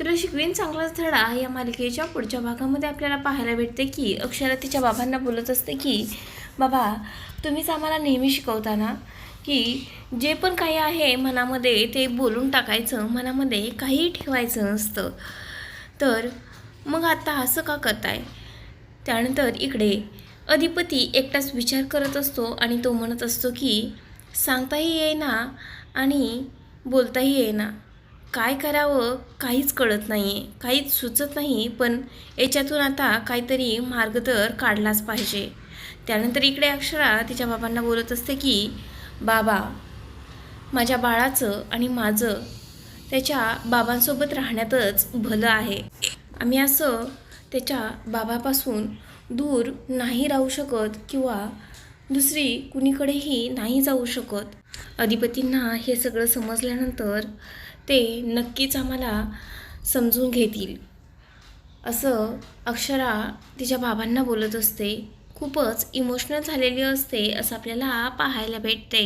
तुला शिकवीन चांगलाच धडा या मालिकेच्या. पुढच्या भागामध्ये आपल्याला पाहायला भेटते की अक्षरा तिच्या बाबांना बोलत असते की बाबा तुम्हीच आम्हाला नेहमी शिकवता ना की जे पण काही आहे मनामध्ये ते बोलून टाकायचं मनामध्ये काहीही ठेवायचं नसतं. तर मग आता असं का करताय? त्यानंतर इकडे अधिपती एकटाच विचार करत असतो आणि तो म्हणत असतो की सांगताही येईना आणि बोलताही येईना. काय करावं काहीच कळत नाही आहे काहीच सुचत नाही पण याच्यातून आता काहीतरी मार्ग तर काढलाच पाहिजे. त्यानंतर इकडे अक्षरा तिच्या बाबांना बोलत असते की बाबा माझ्या बाळाचं आणि माझं त्याच्या बाबांसोबत राहण्यातच भलं आहे. आम्ही असं त्याच्या बाबापासून दूर नाही राहू शकत किंवा दुसरी कुणीकडेही नाही जाऊ शकत. अधिपतींना हे सगळं समजल्यानंतर ते नक्कीच आम्हाला समजून घेतील. असं अक्षरा तिच्या बाबांना बोलत असते. खूपच इमोशनल झालेली असते असं आपल्याला पाहायला भेटते.